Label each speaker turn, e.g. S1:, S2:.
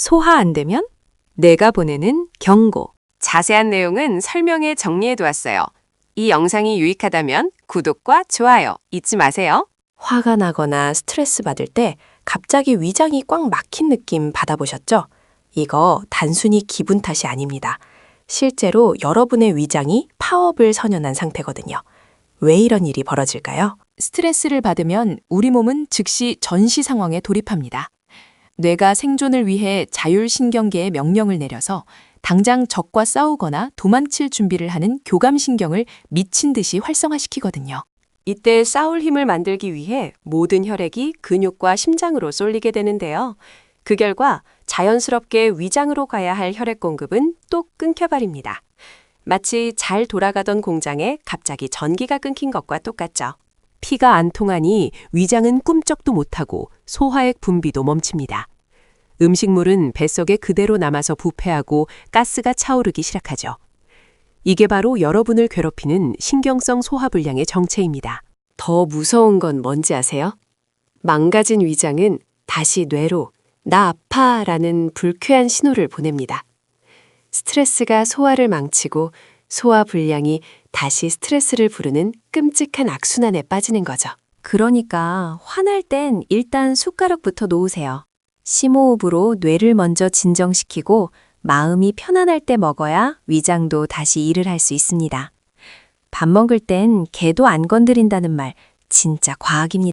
S1: 소화 안 되면 내가 보내는 경고.
S2: 자세한 내용은 설명에 정리해 두었어요. 이 영상이 유익하다면 구독과 좋아요 잊지 마세요.
S3: 화가 나거나 스트레스 받을 때 갑자기 위장이 꽉 막힌 느낌 받아보셨죠? 이거 단순히 기분 탓이 아닙니다. 실제로 여러분의 위장이 파업을 선언한 상태거든요. 왜 이런 일이 벌어질까요?
S1: 스트레스를 받으면 우리 몸은 즉시 전시 상황에 돌입합니다. 뇌가 생존을 위해 자율신경계에 명령을 내려서 당장 적과 싸우거나 도망칠 준비를 하는 교감신경을 미친 듯이 활성화시키거든요.
S2: 이때 싸울 힘을 만들기 위해 모든 혈액이 근육과 심장으로 쏠리게 되는데요. 그 결과 자연스럽게 위장으로 가야 할 혈액 공급은 또 끊겨버립니다. 마치 잘 돌아가던 공장에 갑자기 전기가 끊긴 것과 똑같죠. 피가 안 통하니 위장은 꿈쩍도 못하고 소화액 분비도 멈춥니다. 음식물은 뱃속에 그대로 남아서 부패하고 가스가 차오르기 시작하죠. 이게 바로 여러분을 괴롭히는 신경성 소화불량의 정체입니다. 더 무서운 건 뭔지 아세요? 망가진 위장은 다시 뇌로 나 아파 라는 불쾌한 신호를 보냅니다. 스트레스가 소화를 망치고 소화불량이 다시 스트레스를 부르는 끔찍한 악순환에 빠지는 거죠.
S1: 그러니까 화날 땐 일단 숟가락부터 놓으세요. 심호흡으로 뇌를 먼저 진정시키고 마음이 편안할 때 먹어야 위장도 다시 일을 할 수 있습니다. 밥 먹을 땐 개도 안 건드린다는 말 진짜 과학입니다.